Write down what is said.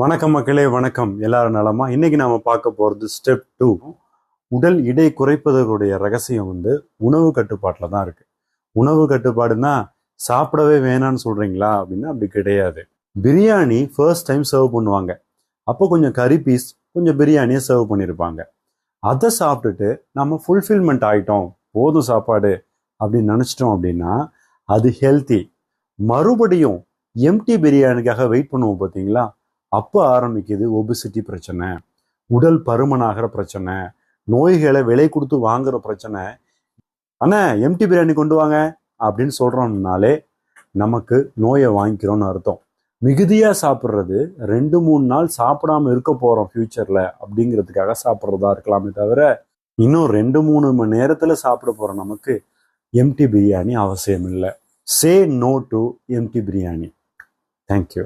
வணக்கம் மக்களே வணக்கம். எல்லாரும் நலமா? இன்னைக்கு நாம பார்க்க போறது ஸ்டெப் டூ உடல் எடை குறைப்பதற்குடைய ரகசியம் வந்து உணவு கட்டுப்பாட்டில் தான் இருக்கு. உணவு கட்டுப்பாடுனா சாப்பிடவே வேணாம்னு சொல்றீங்களா அப்படின்னா அப்படி கிடையாது. பிரியாணி ஃபர்ஸ்ட் டைம் சர்வ் பண்ணுவாங்க. அப்போ கொஞ்சம் கறி பீஸ் கொஞ்சம் பிரியாணியை சர்வ் பண்ணியிருப்பாங்க அதை சாப்பிட்டுட்டு நம்ம ஃபுல்ஃபில்மெண்ட் ஆயிட்டோம். போதும் சாப்பாடு அப்படின்னு நினச்சிட்டோம் அப்படின்னா அது ஹெல்த்தி மறுபடியும் எம்டி பிரியாணிக்காக வெயிட் பண்ணுவோம் பார்த்தீங்களா? அப்போ ஆரம்பிக்குது ஒபிசிட்டி பிரச்சனை உடல் பருமனாகிற பிரச்சனை நோய்களை விலை கொடுத்து வாங்குற பிரச்சனை. அண்ணா எம்டி பிரியாணி கொண்டு வாங்க அப்படின்னு சொல்கிறோம்னாலே நமக்கு நோயை வாங்கிக்கிறோம்னு அர்த்தம். மிகுதியாக சாப்பிட்றது ரெண்டு மூணு நாள் சாப்பிடாம இருக்க போகிறோம் ஃப்யூச்சரில் அப்படிங்கிறதுக்காக சாப்பிட்றதா இருக்கலாமே தவிர இன்னும் ரெண்டு மூணு மணி நேரத்தில் சாப்பிட போகிற நமக்கு எம்டி பிரியாணி அவசியம் இல்லை say no to empty biryani thank you